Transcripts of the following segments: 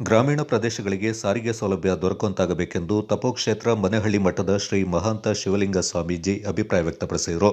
ಗ್ರಾಮೀಣ ಪ್ರದೇಶಗಳಿಗೆ ಸಾರಿಗೆ ಸೌಲಭ್ಯ ದೊರಕುವಂತಾಗಬೇಕೆಂದು ತಪೋಕ್ಷೇತ್ರ ಮನೆಹಳ್ಳಿ ಮಠದ ಶ್ರೀ ಮಹಾಂತ ಶಿವಲಿಂಗ ಸ್ವಾಮೀಜಿ ಅಭಿಪ್ರಾಯ ವ್ಯಕ್ತಪಡಿಸಿದರು.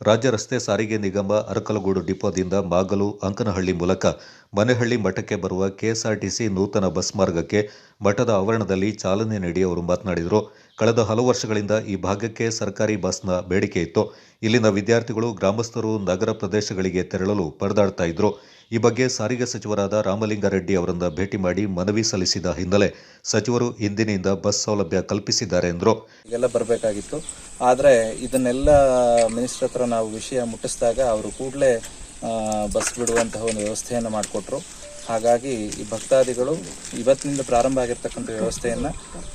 ರಾಜ್ಯ ರಸ್ತೆ ಸಾರಿಗೆ ನಿಗಮ ಅರಕಲಗೂಡು ಡಿಪೋದಿಂದ ಮಾಗಲು ಅಂಕನಹಳ್ಳಿ ಮೂಲಕ ಮನೆಹಳ್ಳಿ ಮಠಕ್ಕೆ ಬರುವ ಕೆಎಸ್ಆರ್ಟಿಸಿ ನೂತನ ಬಸ್ ಮಾರ್ಗಕ್ಕೆ ಮಠದ ಆವರಣದಲ್ಲಿ ಚಾಲನೆ ನೀಡಿ ಅವರು ಮಾತನಾಡಿದರು. ಕಳೆದ ಹಲವು ವರ್ಷಗಳಿಂದ ಈ ಭಾಗಕ್ಕೆ ಸರ್ಕಾರಿ ಬಸ್ನ ಬೇಡಿಕೆ ಇತ್ತು. ಇಲ್ಲಿನ ವಿದ್ಯಾರ್ಥಿಗಳು ಗ್ರಾಮಸ್ಥರು ನಗರ ಪ್ರದೇಶಗಳಿಗೆ ತೆರಳಲು ಪರದಾಡ್ತಾ ಇದ್ರು. ಈ ಬಗ್ಗೆ ಸಾರಿಗೆ ಸಚಿವರಾದ ರಾಮಲಿಂಗಾರೆಡ್ಡಿ ಅವರನ್ನ ಭೇಟಿ ಮಾಡಿ ಮನವಿ ಸಲ್ಲಿಸಿದ ಹಿನ್ನೆಲೆ ಸಚಿವರು ಇಂದಿನಿಂದ ಬಸ್ ಸೌಲಭ್ಯ ಕಲ್ಪಿಸಿದ್ದಾರೆ ಎಂದರು. ಇದೆಲ್ಲ ಬರಬೇಕಾಗಿತ್ತು. ಆದರೆ ಇದನ್ನೆಲ್ಲ ಮಿನಿಸ್ಟರ್ ಹತ್ರ ನಾವು ವಿಷಯ ಮುಟ್ಟಿಸಿದಾಗ ಅವರು ಕೂಡಲೇ ಬಸ್ ಬಿಡುವಂತಹ ಒಂದು ವ್ಯವಸ್ಥೆಯನ್ನು ಮಾಡಿಕೊಟ್ರು. ಹಾಗಾಗಿ ಈ ಭಕ್ತಾದಿಗಳು ಇವತ್ತಿನಿಂದ ಪ್ರಾರಂಭ ಆಗಿರ್ತಕ್ಕಂಥ ವ್ಯವಸ್ಥೆಯನ್ನು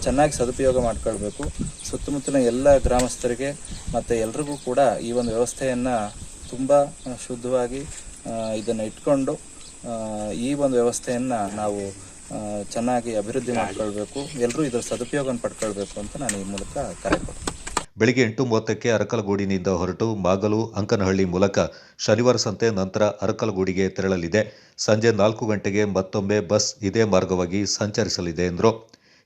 ಚೆನ್ನಾಗಿ ಸದುಪಯೋಗ ಮಾಡ್ಕೊಳ್ಬೇಕು. ಸುತ್ತಮುತ್ತಲಿನ ಎಲ್ಲ ಗ್ರಾಮಸ್ಥರಿಗೆ ಮತ್ತು ಎಲ್ರಿಗೂ ಕೂಡ ಈ ಒಂದು ವ್ಯವಸ್ಥೆಯನ್ನು ತುಂಬ ಶುದ್ಧವಾಗಿ ಇದನ್ನು ಇಟ್ಕೊಂಡು ಈ ಒಂದು ವ್ಯವಸ್ಥೆಯನ್ನು ನಾವು ಚೆನ್ನಾಗಿ ಅಭಿವೃದ್ಧಿ ಮಾಡ್ಕೊಳ್ಬೇಕು ಎಲ್ಲರೂ ಇದರ ಸದುಪಯೋಗ ಪಡ್ಕೊಳ್ಬೇಕು ಅಂತ ನಾನು ಈ ಮೂಲಕ ಕರೆ ಬೆಳಿಗ್ಗೆ ಎಂಟು ಮೂವತ್ತಕ್ಕೆ ಅರಕಲಗೂಡಿನಿಂದ ಹೊರಟು ಮಾಗಲು ಅಂಕನಹಳ್ಳಿ ಮೂಲಕ ಶನಿವಾರ ಸಂತೆ ನಂತರ ಅರಕಲಗೂಡಿಗೆ ತೆರಳಲಿದೆ. ಸಂಜೆ ನಾಲ್ಕು ಗಂಟೆಗೆ ಮತ್ತೊಮ್ಮೆ ಬಸ್ ಇದೇ ಮಾರ್ಗವಾಗಿ ಸಂಚರಿಸಲಿದೆ ಎಂದರು.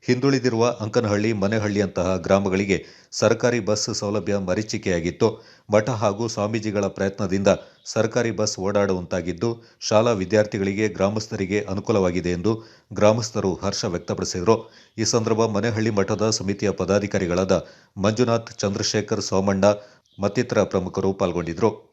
ಹಿಂದುಳಿದಿರುವ ಅಂಕನಹಳ್ಳಿ ಮನೆಹಳ್ಳಿಯಂತಹ ಗ್ರಾಮಗಳಿಗೆ ಸರ್ಕಾರಿ ಬಸ್ ಸೌಲಭ್ಯ ಮರೀಚಿಕೆಯಾಗಿತ್ತು. ಮಠ ಹಾಗೂ ಸ್ವಾಮೀಜಿಗಳ ಪ್ರಯತ್ನದಿಂದ ಸರ್ಕಾರಿ ಬಸ್ ಓಡಾಡುವಂತಾಗಿದ್ದು, ಶಾಲಾ ವಿದ್ಯಾರ್ಥಿಗಳಿಗೆ ಗ್ರಾಮಸ್ಥರಿಗೆ ಅನುಕೂಲವಾಗಿದೆ ಎಂದು ಗ್ರಾಮಸ್ಥರು ಹರ್ಷ ವ್ಯಕ್ತಪಡಿಸಿದರು. ಈ ಸಂದರ್ಭ ಮನೆಹಳ್ಳಿ ಮಠದ ಸಮಿತಿಯ ಪದಾಧಿಕಾರಿಗಳಾದ ಮಂಜುನಾಥ್, ಚಂದ್ರಶೇಖರ್, ಸೋಮಣ್ಣ ಮತ್ತಿತರ ಪ್ರಮುಖರು ಪಾಲ್ಗೊಂಡಿದ್ದರು.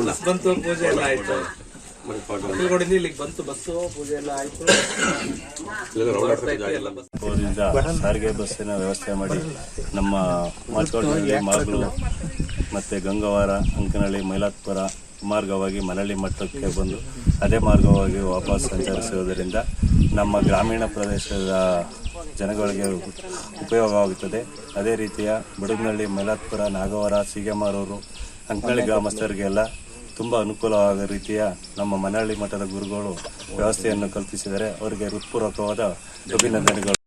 ಬಸ್ ಬಂತು ಪೂಜೆ ಎಲ್ಲ ಆಯ್ತು. ಮಕ್ಕಳುಗಳಿಂದ ಇಲ್ಲಿಗೆ ಬಂತು ಬಸ್ಸು ಪೂಜೆ ಎಲ್ಲ ಆಯ್ತು. ಬಸ್ ಸಾರಿಗೆ ಬಸ್ಸಿನ ವ್ಯವಸ್ಥೆ ಮಾಡಿ ನಮ್ಮ ಮಾಲ್ಕೋಟಹಳ್ಳಿ ಮಾರ್ಗಳು ಮತ್ತೆ ಗಂಗವಾರ ಅಂಕನಹಳ್ಳಿ ಮೈಲಾತ್ಪುರ ಮಾರ್ಗವಾಗಿ ಮನಳ್ಳಿ ಮಟ್ಟಕ್ಕೆ ಬಂದು ಅದೇ ಮಾರ್ಗವಾಗಿ ವಾಪಸ್ ಸಂಚರಿಸುವುದರಿಂದ ನಮ್ಮ ಗ್ರಾಮೀಣ ಪ್ರದೇಶದ ಜನಗಳಿಗೆ ಉಪಯೋಗವಾಗುತ್ತದೆ. ಅದೇ ರೀತಿಯ ಬಡಗನಹಳ್ಳಿ ಮೈಲಾತ್ಪುರ, ನಾಗವಾರ ಸೀಗೆಮಾರೂರು ಅಂಕನಹಳ್ಳಿ ಗ್ರಾಮಸ್ಥರಿಗೆಲ್ಲ ತುಂಬ ಅನುಕೂಲವಾದ ರೀತಿಯ ನಮ್ಮ ಮನಹಳ್ಳಿ ಮಠದ ಗುರುಗಳು ವ್ಯವಸ್ಥೆಯನ್ನು ಕಲ್ಪಿಸಿದರೆ ಅವರಿಗೆ ಹೃತ್ಪೂರ್ವಕವಾದ ಅಭಿನಂದನೆಗಳು.